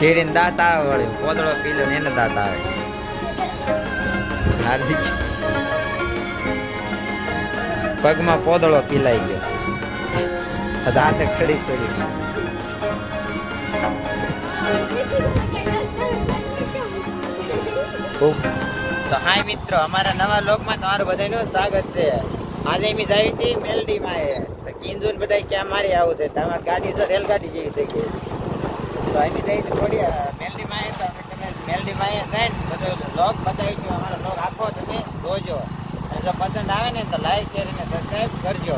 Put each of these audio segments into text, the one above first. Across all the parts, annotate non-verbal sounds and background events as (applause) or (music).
ચીડીને દાંત આવે વળી. પોદળો પીલો ને એને દાંત આવે. હાર્દિક પગમાં પોદળો પીલાઈ ગયો. દાંતે ખડી પડી. તો હાય મિત્રો અમારા નવા લોકમાં તમારું બધાનું સ્વાગત છે. આજે અમે જાય છે મેલડીમાં એ. તો કિંજુન બધા ક્યાં મારી આવું છે. તમારી ગાડી તો રેલગાડી જેવી થઈ ગઈ. તો અમે જઈ છે થોડી મેલડીમાં એ તો અમે તમે મેલડીમાં એ જઈને બધો લોક બતાવીશું અમારો લોક આખો તમે જોજો. અને જો પસંદ આવે ને તો લાઈક શેર અને સબસ્ક્રાઈબ કરજો.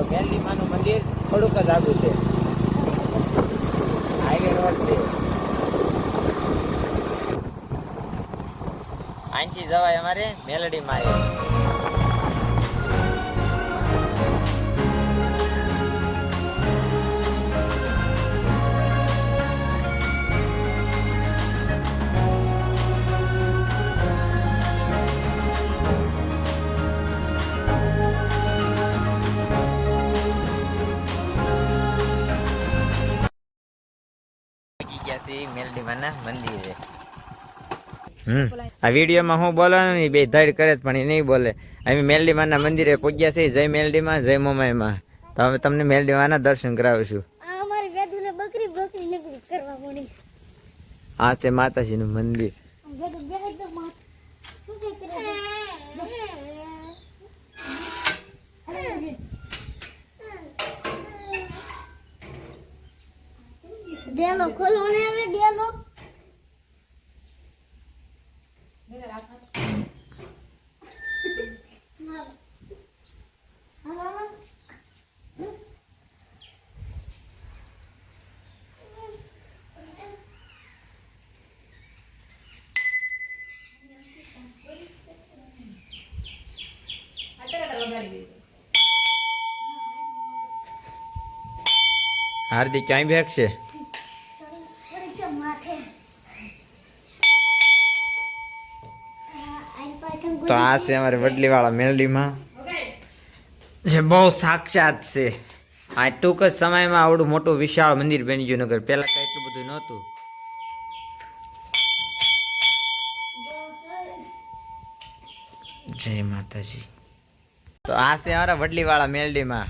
અને માનું મંદિર થોડુંક જ આગું છે. હાઈવે રોડ છે. અહીંથી જવાય અમારે મેલડી માં માના મંદિરે. હમ. આ વિડીયોમાં હું બોલવાનું નહીં બે ધડ કરે જ પણ એ નહીં બોલે. અમે મેલડી માના મંદિરે પહોંચ્યા છીએ જય મેલડીમાં જય મોમાઈમાં. તો અમે તમને મેલડી માના દર્શન કરાવીશું. આ અમારી વેદુને બકરી બકરી નકરી કરવા મળી. આ છે માતાજીનું મંદિર. છે? ડેલો ખોલો ને હવે હાર્દિક ક્યાંય બેગ છે તો આ છે અમારે વડલીવાળા મેલડીમાં. જે બહુ સાક્ષાત છે. આ ટૂંક જ સમયમાં આવડું મોટું વિશાળ મંદિર બની ગયું નગર પહેલાં કાંઈ એટલું બધું નહોતું. જય માતાજી. તો આ છે અમારા વડલીવાળા મેલડીમાં.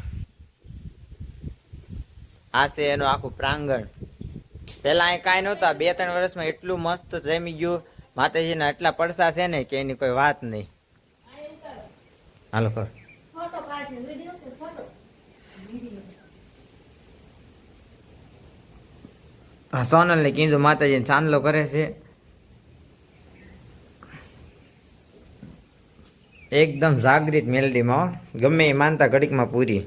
આ છે એનું આખું પ્રાંગણ. પેલા અહીં કાંઈ નહોતા બે ત્રણ વર્ષમાં એટલું મસ્ત જમી ગયું. માતાજીના એટલા પડસા છે ને કે એની કોઈ વાત નહીં. હાલો કર ફોટો પાડ વિડિયો કે ફોટો આ સોનલ ને કીધું માતાજીને ચાંદલો કરે છે. એકદમ જાગૃત મેલડીમાં ગમે એ માનતા ઘડીકમાં પૂરી.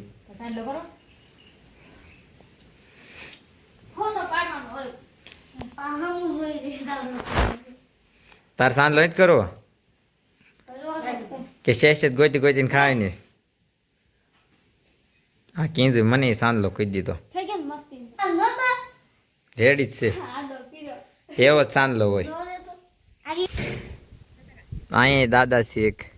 તાર. ચાંદલો જ કરો. કે શેષ ગોતી ગોતી ગોતીને ખાય ને હા કીધું મને સાંજલો કહી દીધો. થઈ ગયા ને મસ્તી? આ નતો રેડી જ છે. એવો જ સાંજલો હોય. અહીં અહીંયા દાદા છે એક.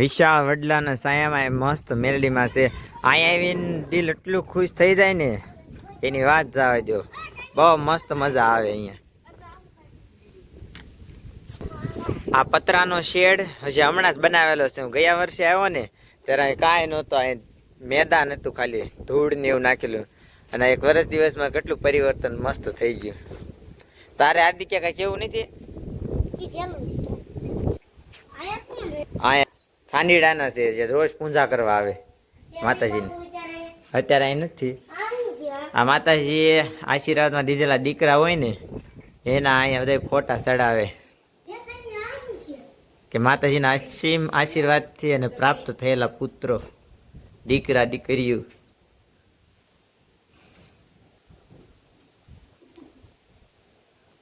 વિશાળ વડલાના સાયામાં મસ્ત મેલડીમાં છે. અહીંયા આવીને દિલ એટલું ખુશ થઈ જાય ને એની વાત જવા દો બહુ મસ્ત મજા આવે અહીંયા. આ પતરાનો શેડ હજી હમણાં જ બનાવેલો છે. હું ગયા વર્ષે આવ્યો ને ત્યારે અહીં કાંઈ નહોતો અહીં મેદાન હતું ખાલી ધૂળ ને એવું નાખેલું. અને એક વર્ષ દિવસમાં કેટલું પરિવર્તન મસ્ત થઈ ગયું. તારે આદિત્ય કાંઈ કેવું નથી? આયા સાંડીડાના છે જે રોજ પૂજા કરવા આવે માતાજીને. અત્યારે અહીં નથી. આ શું છે આ આ માતાજી આશીર્વાદમાં દીધેલા દીકરા હોય ને એના અહીંયા બધા ફોટા ચડાવે. કે માતાજીના અસીમ આશીર્વાદથી અને પ્રાપ્ત થયેલા પુત્રો દીકરા દીકરીઓ.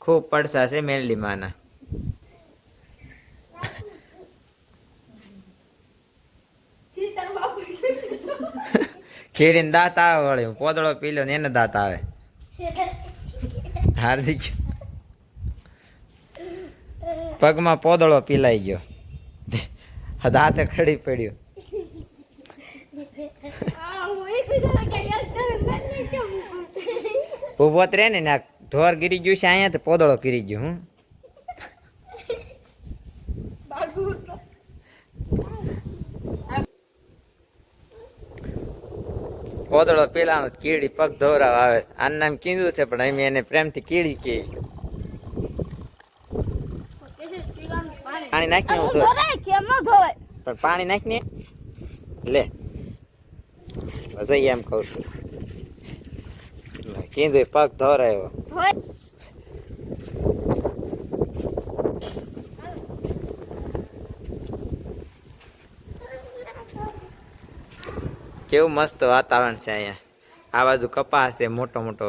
ખૂબ પડસા છે મેલડી માના કીડીને દાંત આવે વળી. પોદળો પી લ્યો ને એને દાંત આવે. (laughs) હાર્દિક. પગમાં પોદળો પીલાઈ ગયો. દાંતે ખડી પડ્યો. (laughs) ઊભો ત્રે ને ને ઢોર ગીરી ગયું છે અહીંયા તો પોદળો ગીરી ગયું હું પોદળો પેલાનો કીડી પગ ધોરાવ આવે આનું નામ કીધું છે પણ અમે એને પ્રેમથી કીડી કે પાણી નાખી હું ધોવાય? પણ પાણી નાખીને લે. જઈએ એમ કહું છું. કીધું પગ ધોરાયો. કેવું મસ્ત વાતાવરણ છે અહીંયા. આ બાજુ કપાસ છે મોટો મોટો.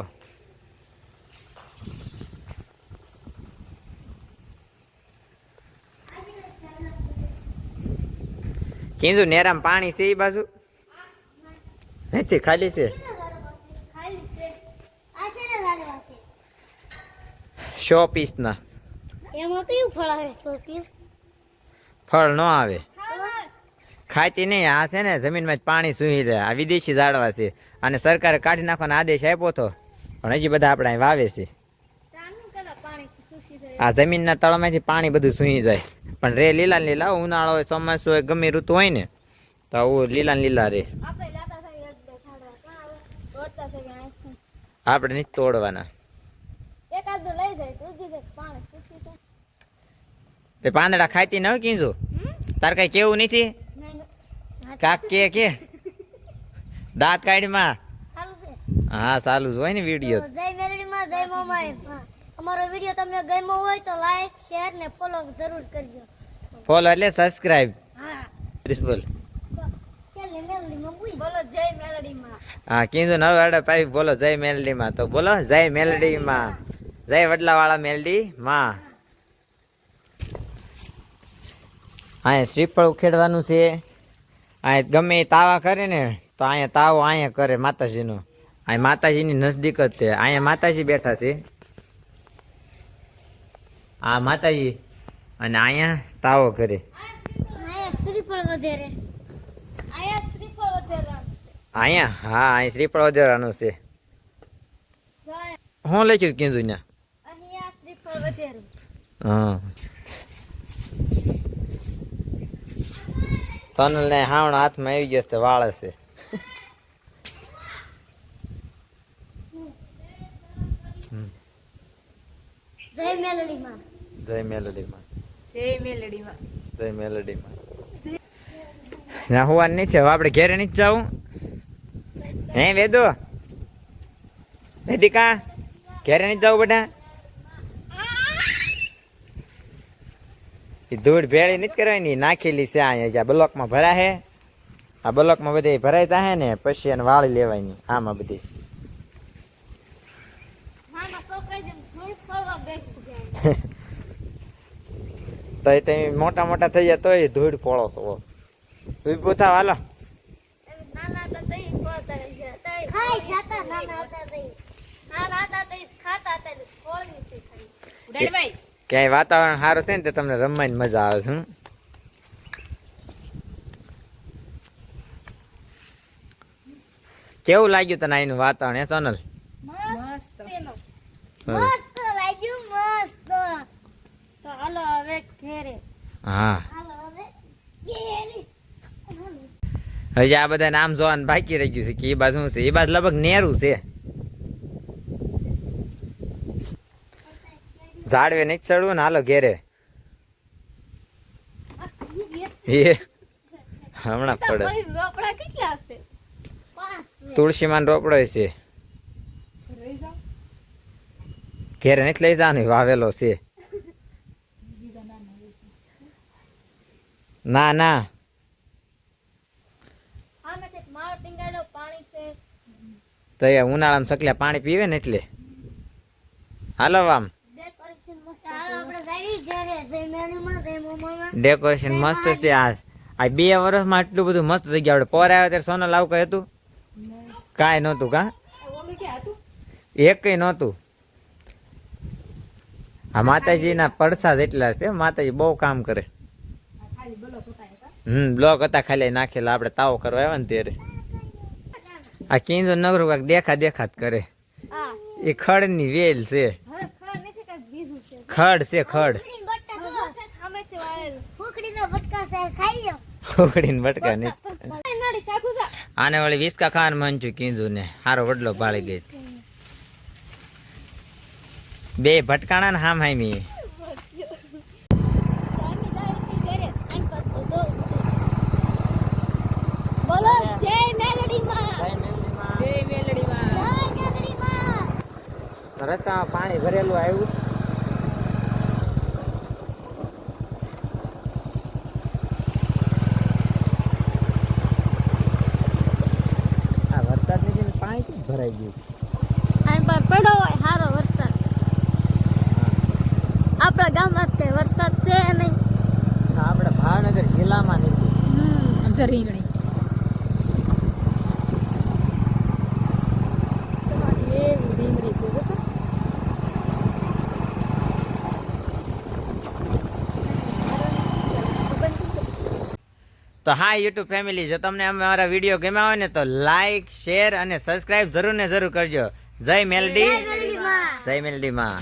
કીધું નેરામ પાણી છે એ બાજુ? નથી ખાલી છે. સો પીસ ના એમાં કયું ફળ આવે સો પીસ? ફળ ન આવે. ખાતી નહીં. આ છે ને જમીનમાં જ પાણી સુઈ રહે આ વિદેશી ઝાડવા છે. અને સરકારે કાઢી નાખવાનો આદેશ આપ્યો હતો પણ હજી બધા આપણે અહીં વાવે છે. આ જમીનના તળમાંથી પાણી બધું સુઈ જાય. પણ રે લીલા. લીલા ઉનાળો હોય, ચોમાસું હોય, ગમે ઋતુ હોય ને, તો આવું લીલા લીલા રે. આપણે નહીં તોડવાના. પાંદડા ખાતી ન કીધું? તાર કઈ કેવું નથી? કાક કે કે? દાંત કાઢીમાં? માં હા સારું જ હોય ને વીડિયો જય જય મેલડીમાં જય મોમાય અમારો વીડિયો તમને ગમ્યો હોય તો લાઈક શેર ને ફોલો જરૂર કરજો. ફોલો એટલે સબસ્ક્રાઇબ હા. બોલ. હા કીધું ને હવે અડે પાઈ બોલો જય મેલડીમાં તો બોલો જય મેલડીમાં જય વડલાવાળા મેલડી માં હા શ્રીફળ ઉખેડવાનું છે. અહીંયા ગમે એ તાવા કરે ને તો અહીંયા તાવો અહીંયા કરે માતાજીનો. અહીં માતાજીની નજદીક જ છે. અહીંયા માતાજી બેઠા છે. આ માતાજી અને અહીંયા તાવો કરે. અહીંયા હા અહીં શ્રીફળ વધારવાનું છે. હું લખ્યું કીધું ને? હા. સોનલ ને હાવણ હાથમાં આવી ગયો છે વાળ છે. જય મેલડીમાં. જય મેલડીમાં. જય મેલડીમાં. જય મેલડીમાં. ના હોવાનું નહીં છે હવે આપણે ઘેરે નહીં જવું. હે વેદો? વેદિકા ઘેરે નહીં જવું બેટા એ ધૂળ ભેળી નથી કરવાની નાખેલી છે અહીંયા જ્યાં બ્લોકમાં ભરા છે આ બ્લોકમાં બધી ભરાઈ થાય ને પછી એને વાળી લેવાની આમાં બધી. (laughs) તો એ તમે મોટા મોટા થઈ જાય તોય ધૂળ પોળો છો. ઊભું થાવ હાલો. નાના હતા તઈ ખોતા હતા ક્યાંય વાતાવરણ સારું છે ને તો તમને રમવાની મજા આવે છે કેવું લાગ્યું તને અહીંનું વાતાવરણ હે સોનલ? મસ્ત. એનો હમ. મસ્ત લાગ્યું મસ્ત. તો હાલો હવે ઘેરે. હા. હાલો હવે ઘેરે. હજી આ બધા નામ જોવાનું બાકી રહી ગયું છે કે એ બાજુ શું છે? એ બાજુ લગભગ નેરું છે. ઝાડવે નહીં ચડવું ને હાલો ઘેરે. એ. હમણાં પડે. તુલસીમાં રોપડો છે ઘેરે નથી લઈ જવાનું વાવેલો છે. ના ના. તો એ ઉનાળામાં સકલ્યા પાણી પીવે ને એટલે. હાલો આમ ડેકોરેશન મસ્ત ચાલો આપણે જઈએ ઘરે જય મેળીમાં જય મોમામાં ડેકોરેશન મસ્ત છે આજ આ બે વર્ષમાં આટલું બધું મસ્ત થઈ ગયું. આપણે પોર આવ્યા ત્યારે સોના કઈ હતું. કાંઈ નહોતું કા? એક ક્યાં નહોતું. આ માતાજીના પડસા જેટલા છે માતાજી બહુ કામ કરે. હમ બ્લોક હતા ખાલી નાખેલા. આપણે તાવો કરવા આવ્યા ને ત્યારે. આ કિંજો નગરો કાંક દેખા દેખા જ કરે એ ખડની વેલ છે. ખડ છે ખડ. બટકા નહીં. આને વળી વિસ્કા ખાવાનું મન છું કીધું ને. હારો વડલો પાળી ગઈ. બે ભટકાણા ને હામ. હામી છું. જય પાણી ભરેલું આવ્યું આ વરસાદની પાણી કેમ ભરાઈ ગયું. અને પર પડ્યો હોય સારો વરસાદ. આપણા ગામમાં તે કઈ વરસાદ છે નહીં. આપણે ભાવનગર જિલ્લામાં નથી. હમ. રીંગણી તમારી એવી રીંગણી છે જો તો. તો હા યુટ્યુબ ફેમિલી જો તમને અમારા વીડિયો ગમ્યા હોય ને તો લાઈક શેર અને સબસ્ક્રાઈબ જરૂર ને જરૂર કરજો. જય મેલડી. જય જય મેલડીમાં.